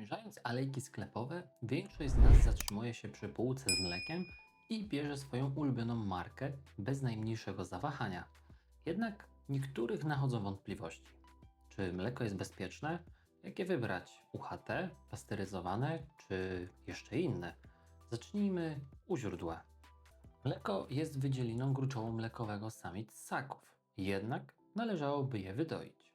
Przemierzając alejki sklepowe, większość z nas zatrzymuje się przy półce z mlekiem i bierze swoją ulubioną markę bez najmniejszego zawahania. Jednak niektórych nachodzą wątpliwości. Czy mleko jest bezpieczne? Jakie wybrać? UHT, pasteryzowane czy jeszcze inne? Zacznijmy u źródła. Mleko jest wydzieliną gruczołą mlekowego samic ssaków, jednak należałoby je wydoić.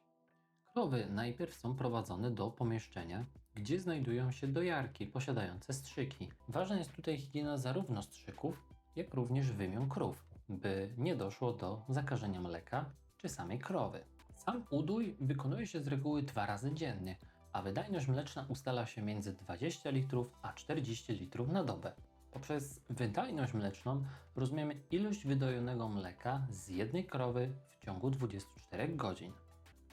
Krowy najpierw są prowadzone do pomieszczenia, gdzie znajdują się dojarki posiadające strzyki. Ważna jest tutaj higiena zarówno strzyków, jak również wymian krów, by nie doszło do zakażenia mleka czy samej krowy. Sam udój wykonuje się z reguły dwa razy dziennie, a wydajność mleczna ustala się między 20 litrów a 40 litrów na dobę. Poprzez wydajność mleczną rozumiemy ilość wydojonego mleka z jednej krowy w ciągu 24 godzin.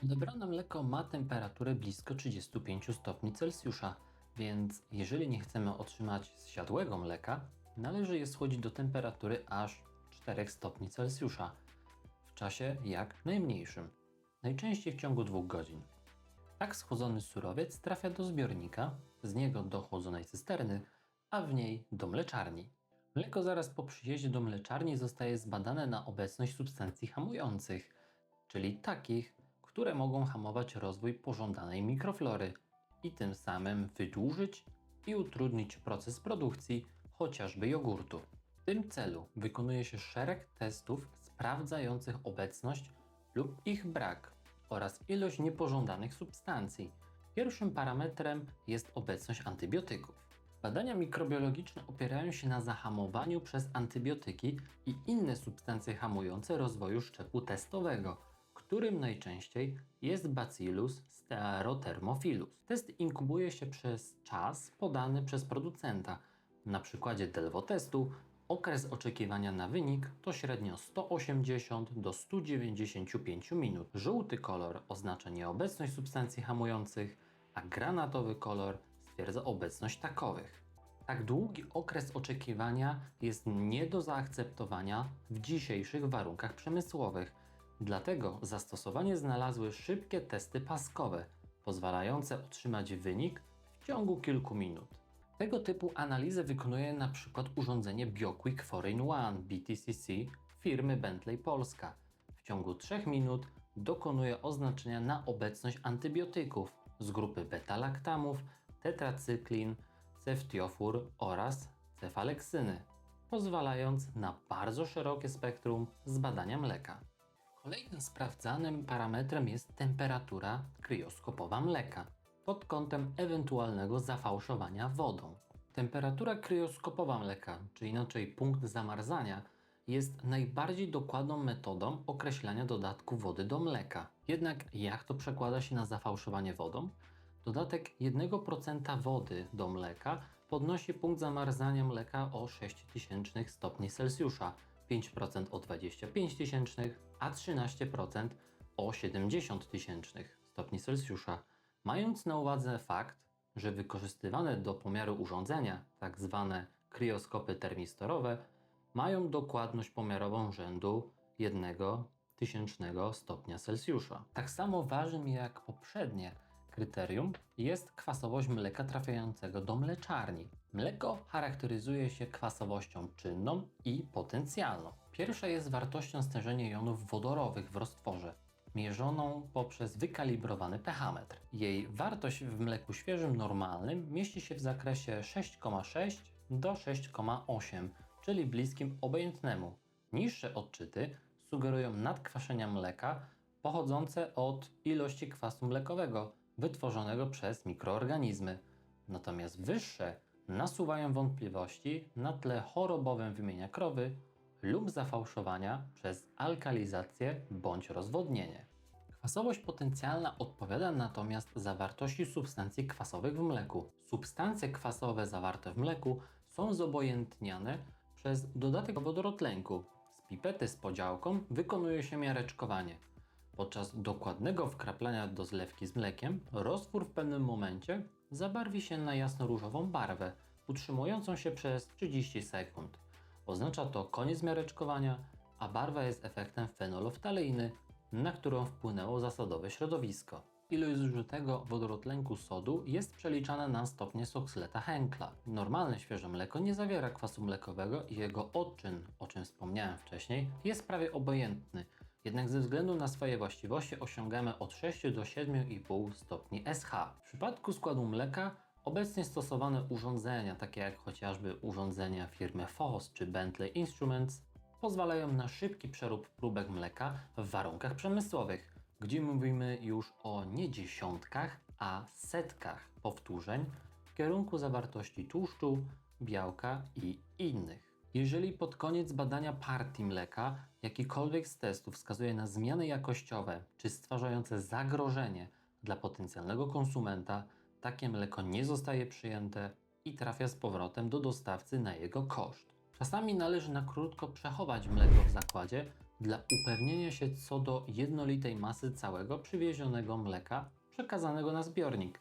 Odebrane mleko ma temperaturę blisko 35 stopni Celsjusza, więc jeżeli nie chcemy otrzymać zsiadłego mleka, należy je schłodzić do temperatury aż 4 stopni Celsjusza w czasie jak najmniejszym, najczęściej w ciągu 2 godzin. Tak schłodzony surowiec trafia do zbiornika, z niego do chłodzonej cysterny, a w niej do mleczarni. Mleko zaraz po przyjeździe do mleczarni zostaje zbadane na obecność substancji hamujących, czyli takich, które mogą hamować rozwój pożądanej mikroflory i tym samym wydłużyć i utrudnić proces produkcji chociażby jogurtu. W tym celu wykonuje się szereg testów sprawdzających obecność lub ich brak oraz ilość niepożądanych substancji. Pierwszym parametrem jest obecność antybiotyków. Badania mikrobiologiczne opierają się na zahamowaniu przez antybiotyki i inne substancje hamujące rozwoju szczepu testowego, którym najczęściej jest Bacillus stearothermophilus. Test inkubuje się przez czas podany przez producenta. Na przykładzie Delvo testu okres oczekiwania na wynik to średnio 180 do 195 minut. Żółty kolor oznacza nieobecność substancji hamujących, a granatowy kolor stwierdza obecność takowych. Tak długi okres oczekiwania jest nie do zaakceptowania w dzisiejszych warunkach przemysłowych. Dlatego zastosowanie znalazły szybkie testy paskowe, pozwalające otrzymać wynik w ciągu kilku minut. Tego typu analizę wykonuje przykład urządzenie BioQuick Foreign One BTCC firmy Bentley Polska. W ciągu 3 minut dokonuje oznaczenia na obecność antybiotyków z grupy beta-laktamów, tetracyklin, ceftiofur oraz cefaleksyny, pozwalając na bardzo szerokie spektrum zbadania mleka. Kolejnym sprawdzanym parametrem jest temperatura kryoskopowa mleka pod kątem ewentualnego zafałszowania wodą. Temperatura kryoskopowa mleka, czy inaczej punkt zamarzania, jest najbardziej dokładną metodą określania dodatku wody do mleka. Jednak jak to przekłada się na zafałszowanie wodą? Dodatek 1% wody do mleka podnosi punkt zamarzania mleka o 6000 stopni Celsjusza, 5% o 25 tysięcznych, a 13% o 70 tysięcznych stopni Celsjusza. Mając na uwadze fakt, że wykorzystywane do pomiaru urządzenia, tak zwane krioskopy termistorowe, mają dokładność pomiarową rzędu 1 tysięcznego stopnia Celsjusza. Tak samo ważnym jak poprzednie kryterium jest kwasowość mleka trafiającego do mleczarni. Mleko charakteryzuje się kwasowością czynną i potencjalną. Pierwsza jest wartością stężenia jonów wodorowych w roztworze, mierzoną poprzez wykalibrowany pH-metr. Jej wartość w mleku świeżym normalnym mieści się w zakresie 6,6 do 6,8, czyli bliskim obojętnemu. Niższe odczyty sugerują nadkwaszenia mleka pochodzące od ilości kwasu mlekowego wytworzonego przez mikroorganizmy. Natomiast wyższe nasuwają wątpliwości na tle chorobowym wymienia krowy lub zafałszowania przez alkalizację bądź rozwodnienie. Kwasowość potencjalna odpowiada natomiast zawartości substancji kwasowych w mleku. Substancje kwasowe zawarte w mleku są zobojętniane przez dodatek wodorotlenku. Z pipety z podziałką wykonuje się miareczkowanie. Podczas dokładnego wkraplania do zlewki z mlekiem, roztwór w pewnym momencie zabarwi się na jasno-różową barwę, utrzymującą się przez 30 sekund. Oznacza to koniec miareczkowania, a barwa jest efektem fenoloftaleiny, na którą wpłynęło zasadowe środowisko. ilość zużytego wodorotlenku sodu jest przeliczana na stopnie Soxleta Henkla. Normalne świeże mleko nie zawiera kwasu mlekowego i jego odczyn, o czym wspomniałem wcześniej, jest prawie obojętny. Jednak ze względu na swoje właściwości osiągamy od 6 do 7,5 stopni SH. W przypadku składu mleka obecnie stosowane urządzenia, takie jak chociażby urządzenia firmy Foss czy Bentley Instruments, pozwalają na szybki przerób próbek mleka w warunkach przemysłowych, gdzie mówimy już o nie dziesiątkach, a setkach powtórzeń w kierunku zawartości tłuszczu, białka i innych. Jeżeli pod koniec badania partii mleka jakikolwiek z testów wskazuje na zmiany jakościowe czy stwarzające zagrożenie dla potencjalnego konsumenta, takie mleko nie zostaje przyjęte i trafia z powrotem do dostawcy na jego koszt. Czasami należy na krótko przechować mleko w zakładzie dla upewnienia się co do jednolitej masy całego przywiezionego mleka przekazanego na zbiornik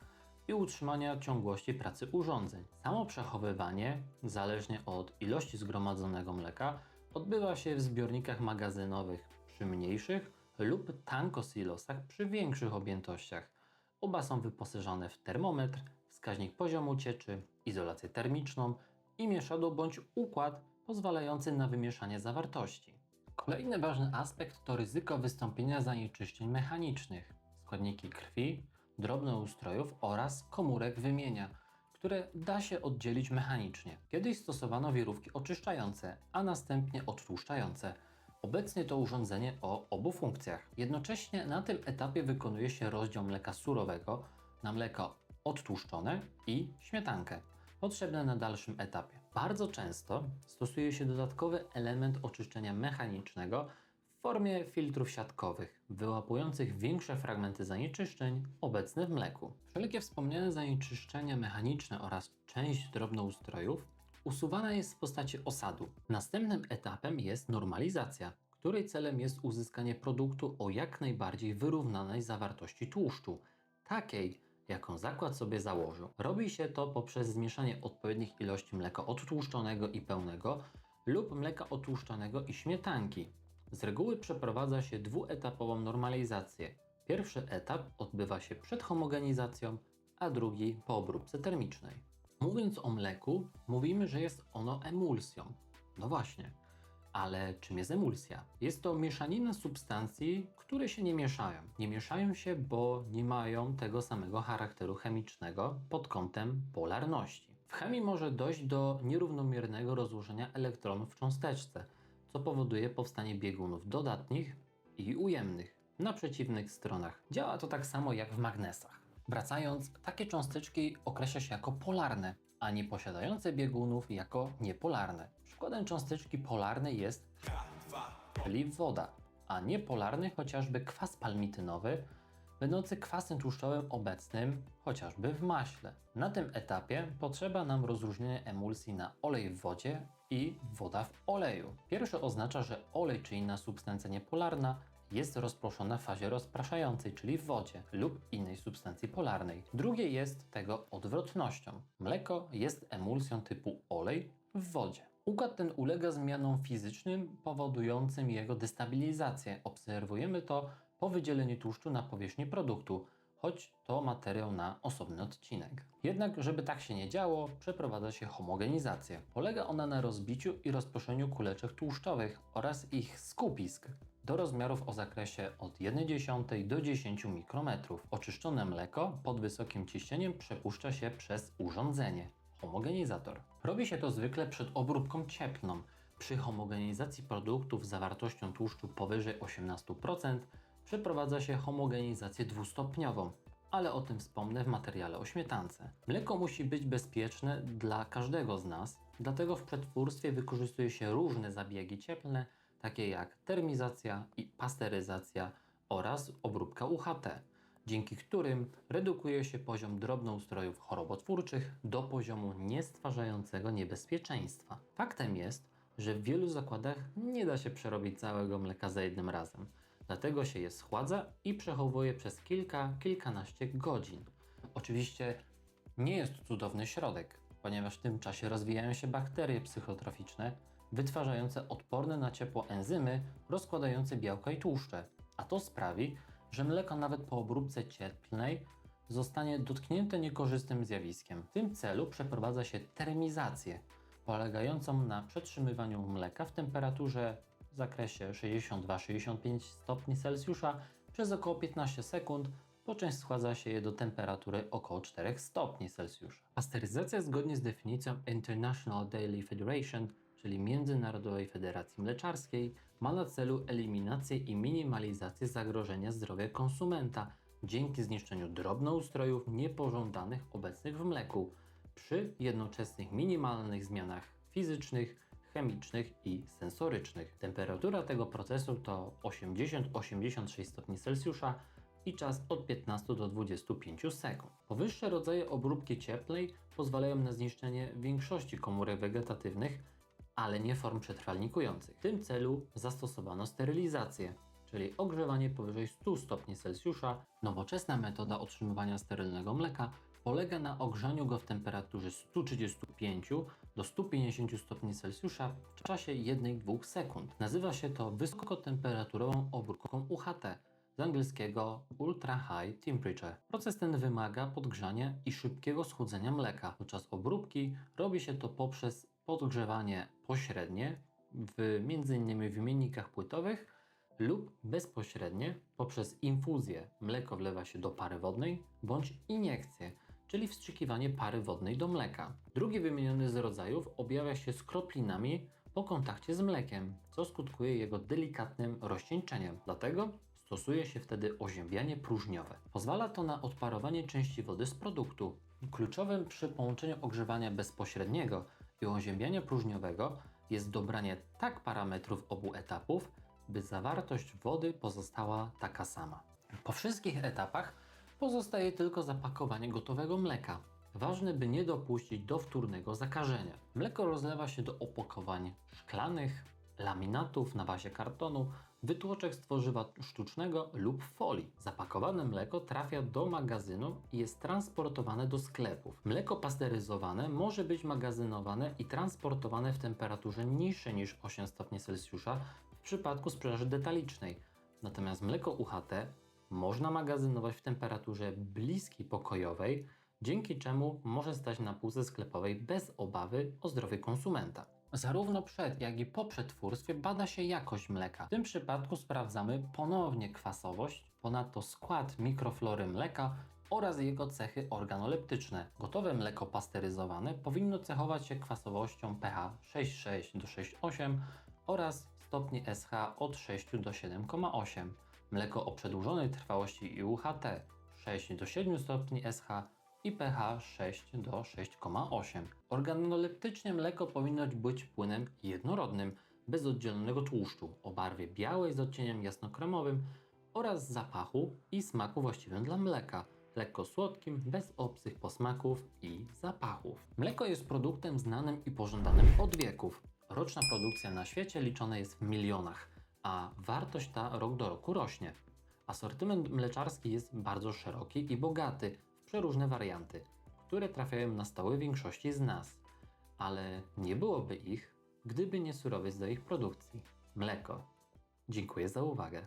i utrzymania ciągłości pracy urządzeń. Samo przechowywanie, zależnie od ilości zgromadzonego mleka, odbywa się w zbiornikach magazynowych przy mniejszych lub tankosilosach przy większych objętościach. Oba są wyposażone w termometr, wskaźnik poziomu cieczy, izolację termiczną i mieszadło bądź układ pozwalający na wymieszanie zawartości. Kolejny ważny aspekt to ryzyko wystąpienia zanieczyszczeń mechanicznych, składniki krwi, drobnoustrojów oraz komórek wymienia, które da się oddzielić mechanicznie. Kiedyś stosowano wirówki oczyszczające, a następnie odtłuszczające. Obecnie to urządzenie o obu funkcjach. Jednocześnie na tym etapie wykonuje się rozdział mleka surowego na mleko odtłuszczone i śmietankę, potrzebne na dalszym etapie. Bardzo często stosuje się dodatkowy element oczyszczenia mechanicznego formie filtrów siatkowych, wyłapujących większe fragmenty zanieczyszczeń obecne w mleku. Wszelkie wspomniane zanieczyszczenia mechaniczne oraz część drobnoustrojów usuwana jest w postaci osadu. Następnym etapem jest normalizacja, której celem jest uzyskanie produktu o jak najbardziej wyrównanej zawartości tłuszczu, takiej, jaką zakład sobie założył. Robi się to poprzez zmieszanie odpowiednich ilości mleka odtłuszczonego i pełnego lub mleka odtłuszczonego i śmietanki. Z reguły przeprowadza się dwuetapową normalizację. Pierwszy etap odbywa się przed homogenizacją, a drugi po obróbce termicznej. Mówiąc o mleku, mówimy, że jest ono emulsją. No właśnie. Ale czym jest emulsja? Jest to mieszanina substancji, które się nie mieszają. Nie mieszają się, bo nie mają tego samego charakteru chemicznego pod kątem polarności. W chemii może dojść do nierównomiernego rozłożenia elektronów w cząsteczce, co powoduje powstanie biegunów dodatnich i ujemnych na przeciwnych stronach. Działa to tak samo jak w magnesach. Wracając, takie cząsteczki określa się jako polarne, a nie posiadające biegunów jako niepolarne. Przykładem cząsteczki polarnej jest czyli woda, a niepolarny chociażby kwas palmitynowy, będący kwasem tłuszczowym obecnym chociażby w maśle. Na tym etapie potrzeba nam rozróżnienia emulsji na olej w wodzie i woda w oleju. Pierwsze oznacza, że olej czy inna substancja niepolarna jest rozproszona w fazie rozpraszającej, czyli w wodzie lub innej substancji polarnej. Drugie jest tego odwrotnością. Mleko jest emulsją typu olej w wodzie. Układ ten ulega zmianom fizycznym powodującym jego destabilizację. Obserwujemy to po wydzieleniu tłuszczu na powierzchni produktu, choć to materiał na osobny odcinek. Jednak, żeby tak się nie działo, przeprowadza się homogenizację. Polega ona na rozbiciu i rozproszeniu kuleczek tłuszczowych oraz ich skupisk do rozmiarów o zakresie od 1,1 do 10 mikrometrów. Oczyszczone mleko pod wysokim ciśnieniem przepuszcza się przez urządzenie homogenizator. Robi się to zwykle przed obróbką cieplną. Przy homogenizacji produktów z zawartością tłuszczu powyżej 18% przeprowadza się homogenizację dwustopniową, ale o tym wspomnę w materiale o śmietance. Mleko musi być bezpieczne dla każdego z nas, dlatego w przetwórstwie wykorzystuje się różne zabiegi cieplne, takie jak termizacja i pasteryzacja oraz obróbka UHT, dzięki którym redukuje się poziom drobnoustrojów chorobotwórczych do poziomu niestwarzającego niebezpieczeństwa. Faktem jest, że w wielu zakładach nie da się przerobić całego mleka za jednym razem. Dlatego się je schładza i przechowuje przez kilka, kilkanaście godzin. Oczywiście nie jest to cudowny środek, ponieważ w tym czasie rozwijają się bakterie psychotroficzne, wytwarzające odporne na ciepło enzymy rozkładające białka i tłuszcze, a to sprawi, że mleko nawet po obróbce cieplnej zostanie dotknięte niekorzystnym zjawiskiem. W tym celu przeprowadza się termizację, polegającą na przetrzymywaniu mleka w temperaturze w zakresie 62-65 stopni Celsjusza przez około 15 sekund, po czym schładza się je do temperatury około 4 stopni Celsjusza. Pasteryzacja zgodnie z definicją International Dairy Federation, czyli Międzynarodowej Federacji Mleczarskiej, ma na celu eliminację i minimalizację zagrożenia zdrowia konsumenta dzięki zniszczeniu drobnoustrojów niepożądanych obecnych w mleku przy jednoczesnych minimalnych zmianach fizycznych, chemicznych i sensorycznych. Temperatura tego procesu to 80-86 stopni Celsjusza i czas od 15 do 25 sekund. Powyższe rodzaje obróbki cieplnej pozwalają na zniszczenie większości komórek wegetatywnych, ale nie form przetrwalnikujących. W tym celu zastosowano sterylizację, czyli ogrzewanie powyżej 100 stopni Celsjusza. Nowoczesna metoda otrzymywania sterylnego mleka polega na ogrzaniu go w temperaturze 135 do 150 stopni Celsjusza w czasie 1-2 sekund. Nazywa się to wysokotemperaturową obróbką UHT, z angielskiego Ultra High Temperature. Proces ten wymaga podgrzania i szybkiego schłodzenia mleka. Podczas obróbki robi się to poprzez podgrzewanie pośrednie, w m.in. wymiennikach płytowych lub bezpośrednie poprzez infuzję. Mleko wlewa się do pary wodnej bądź iniekcję, czyli wstrzykiwanie pary wodnej do mleka. Drugi wymieniony z rodzajów objawia się skroplinami po kontakcie z mlekiem, co skutkuje jego delikatnym rozcieńczeniem. Dlatego stosuje się wtedy oziębianie próżniowe. Pozwala to na odparowanie części wody z produktu. Kluczowym przy połączeniu ogrzewania bezpośredniego i oziębiania próżniowego jest dobranie tak parametrów obu etapów, by zawartość wody pozostała taka sama. Po wszystkich etapach pozostaje tylko zapakowanie gotowego mleka. Ważne, by nie dopuścić do wtórnego zakażenia. Mleko rozlewa się do opakowań szklanych, laminatów na bazie kartonu, wytłoczek z tworzywa sztucznego lub folii. Zapakowane mleko trafia do magazynu i jest transportowane do sklepów. Mleko pasteryzowane może być magazynowane i transportowane w temperaturze niższej niż 8 stopni Celsjusza w przypadku sprzedaży detalicznej. Natomiast mleko UHT można magazynować w temperaturze bliskiej pokojowej, dzięki czemu może stać na półce sklepowej bez obawy o zdrowie konsumenta. Zarówno przed, jak i po przetwórstwie bada się jakość mleka. W tym przypadku sprawdzamy ponownie kwasowość, ponadto skład mikroflory mleka oraz jego cechy organoleptyczne. Gotowe mleko pasteryzowane powinno cechować się kwasowością pH 6,6 do 6,8 oraz stopni SH od 6 do 7,8. Mleko o przedłużonej trwałości i UHT 6 do 7 stopni SH i pH 6 do 6,8. Organoleptycznie mleko powinno być płynem jednorodnym, bez oddzielonego tłuszczu, o barwie białej z odcieniem jasnokremowym oraz zapachu i smaku właściwym dla mleka, lekko słodkim, bez obcych posmaków i zapachów. Mleko jest produktem znanym i pożądanym od wieków. Roczna produkcja na świecie liczona jest w milionach, a wartość ta rok do roku rośnie. Asortyment mleczarski jest bardzo szeroki i bogaty w przeróżne warianty, które trafiają na stoły większości z nas, ale nie byłoby ich, gdyby nie surowiec do ich produkcji mleko. Dziękuję za uwagę.